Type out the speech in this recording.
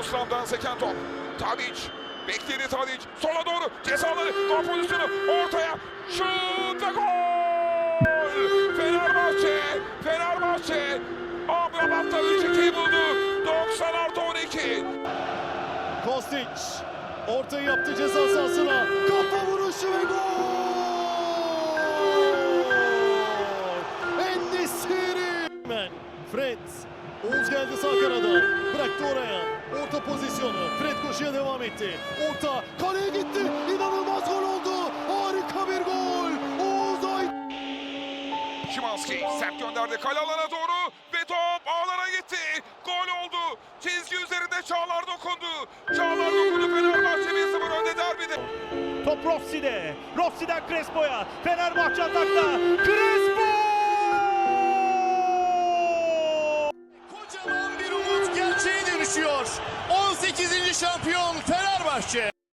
Miroslaw'dan seken top. Tadic. Bekledi Tadic. Sola doğru. Cezalı. Gol pozisyonu. Ortaya. Şut ve gol. Fenerbahçe. Fenerbahçe. Amrabat'ta 3-2'yi buldu. 90 artı 12. Kostic ortayı yaptı ceza sahasına. Kafa vuruşu ve gol! Endisiri! Fred. Oğuz geldi sağ kanada. Bıraktı oraya. Orta pozisyonu. Fred koşuya devam etti. Orta. Kaleye gitti. İnanılmaz gol oldu. Harika bir gol. Oğuz Ay. Şimanski sert gönderdi kale alana doğru ve top ağlara gitti. Gol oldu. Çizgi üzerinde Çağlar dokundu. Çağlar dokundu Fenerbahçe 1-0 önde derbide. Top Rossi'de. Rossi'den Crespo'ya. Fenerbahçe atakta. Crespo! Şampiyon Fenerbahçe.